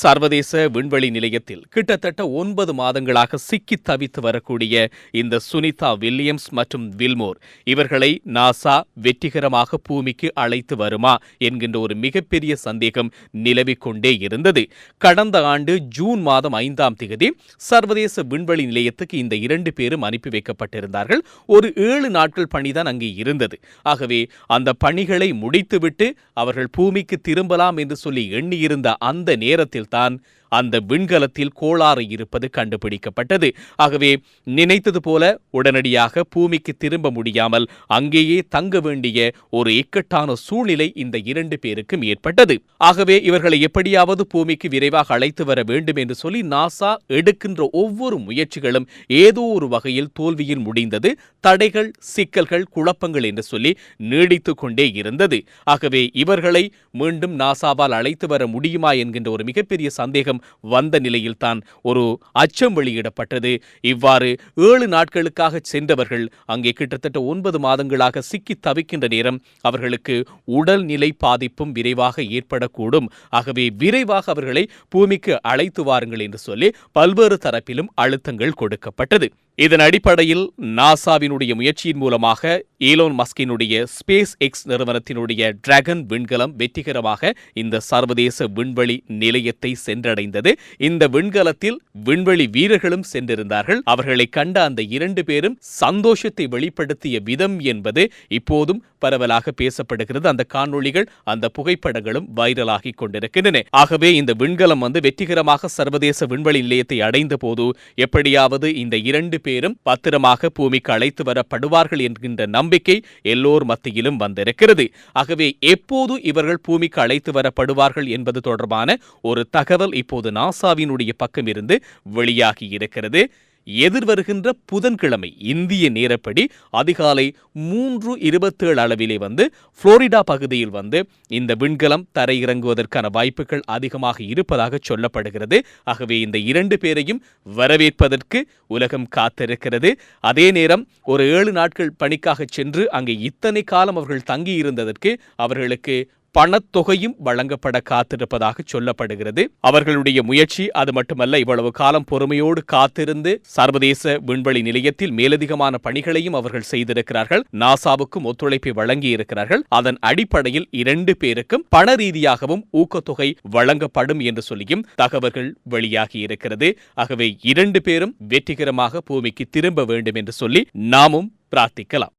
சர்வதேச விண்வெளி நிலையத்தில் கிட்டத்தட்ட ஒன்பது மாதங்களாக சிக்கி தவித்து வரக்கூடிய இந்த சுனிதா வில்லியம்ஸ் மற்றும் வில்மோர் இவர்களை நாசா வெற்றிகரமாக பூமிக்கு அழைத்து வருமா என்கின்ற ஒரு மிகப்பெரிய சந்தேகம் நிலவிக் கொண்டே இருந்தது. கடந்த ஆண்டு ஜூன் மாதம் ஐந்தாம் தேதி சர்வதேச விண்வெளி நிலையத்துக்கு இந்த இரண்டு பேரும் அனுப்பி வைக்கப்பட்டிருந்தார்கள். ஒரு ஏழு நாட்கள் பணிதான் அங்கே இருந்தது. ஆகவே அந்த பணிகளை முடித்துவிட்டு அவர்கள் பூமிக்கு திரும்பலாம் என்று சொல்லி எண்ணியிருந்த அந்த நேரத்தில் சுல்தான் அந்த விண்கலத்தில் கோளாறு இருப்பது கண்டுபிடிக்கப்பட்டது. ஆகவே நினைத்தது போல உடனடியாக பூமிக்கு திரும்ப முடியாமல் அங்கேயே தங்க வேண்டிய ஒரு இக்கட்டான சூழ்நிலை இந்த இரண்டு பேருக்கும் ஏற்பட்டது. ஆகவே இவர்களை எப்படியாவது பூமிக்கு விரைவாக அழைத்து வர வேண்டும் என்று சொல்லி நாசா எடுக்கின்ற ஒவ்வொரு முயற்சிகளும் ஏதோ ஒரு வகையில் தோல்வியில் முடிந்தது. தடைகள் சிக்கல்கள் குழப்பங்கள் என்று சொல்லி நீடித்துக் கொண்டே இருந்தது. ஆகவே இவர்களை மீண்டும் நாசாவால் அழைத்து வர முடியுமா என்கின்ற ஒரு மிகப்பெரிய சந்தேகம் வந்த நிலையில்தான் ஒரு அச்சம் வெளியிடப்பட்டது. இவ்வாறு ஏழு நாட்களுக்காக சென்றவர்கள் அங்கே கிட்டத்தட்ட ஒன்பது மாதங்களாக சிக்கி தவிக்கின்ற நேரம் அவர்களுக்கு உடல்நிலை பாதிப்பும் விரைவாக ஏற்படக்கூடும். ஆகவே விரைவாக அவர்களை பூமிக்கு அழைத்து வாருங்கள் என்று சொல்லி பல்வேறு தரப்பிலும் அழுத்தங்கள் கொடுக்கப்பட்டது. இதன் அடிப்படையில் நாசாவினுடைய முயற்சியின் மூலமாக ஈலோன் மஸ்கினுடைய ஸ்பேஸ் எக்ஸ் நிறுவனத்தினுடைய டிராகன் விண்கலம் வெற்றிகரமாக இந்த சர்வதேச விண்வெளி நிலையத்தை சென்றடைந்தது. இந்த விண்கலத்தில் விண்வெளி வீரர்களும் சென்றிருந்தார்கள். அவர்களை கண்ட அந்த இரண்டு பேரும் சந்தோஷத்தை வெளிப்படுத்திய விதம் என்பது இப்போதும் பரவலாக பேசப்படுகிறது. அந்த காணொளிகள் அந்த புகைப்படங்களும் வைரலாகி கொண்டிருக்கின்றன. ஆகவே இந்த விண்கலம் வந்து வெற்றிகரமாக சர்வதேச விண்வெளி நிலையத்தை அடைந்த போது எப்படியாவது இந்த இரண்டு பேரும் பத்திரமாக பூமிக்கு அழைத்து வரப்படுவார்கள் என்கின்ற நம்பிக்கை எல்லோர் மத்தியிலும் வந்திருக்கிறது. ஆகவே எப்போது இவர்கள் பூமிக்கு அழைத்து வரப்படுவார்கள் என்பது தொடர்பான ஒரு தகவல் இப்போது நாசாவினுடைய பக்கம் இருந்து வெளியாகி இருக்கிறது. எதிர்வருகின்ற புதன்கிழமை இந்திய நேரப்படி அதிகாலை மூன்று இருபத்தேழு அளவிலே வந்து புளோரிடா பகுதியில் வந்து இந்த விண்கலம் தரையிறங்குவதற்கான வாய்ப்புகள் அதிகமாக இருப்பதாக சொல்லப்படுகிறது. ஆகவே இந்த இரண்டு பேரையும் வரவேற்பதற்கு உலகம் காத்திருக்கிறது. அதே நேரம் ஒரு ஏழு நாட்கள் பணிக்காக சென்று அங்கே இத்தனை காலம் அவர்கள் தங்கியிருந்ததற்கு அவர்களுக்கு பணத்தொகையும் வழங்கப்பட காத்திருப்பதாக சொல்லப்படுகிறது. அவர்களுடைய முயற்சி அது மட்டுமல்ல இவ்வளவு காலம் பொறுமையோடு காத்திருந்து சர்வதேச விண்வெளி நிலையத்தில் மேலதிகமான பணிகளையும் அவர்கள் செய்திருக்கிறார்கள். நாசாவுக்கும் ஒத்துழைப்பை வழங்கி இருக்கிறார்கள் அதன் அடிப்படையில் இரண்டு பேருக்கும் பண ரீதியாகவும் ஊக்கத்தொகை வழங்கப்படும் என்று சொல்லியும் தகவல்கள் வெளியாகி இருக்கிறது. ஆகவே இரண்டு பேரும் வெற்றிகரமாக பூமிக்கு திரும்ப வேண்டும் என்று சொல்லி நாமும் பிரார்த்திக்கலாம்.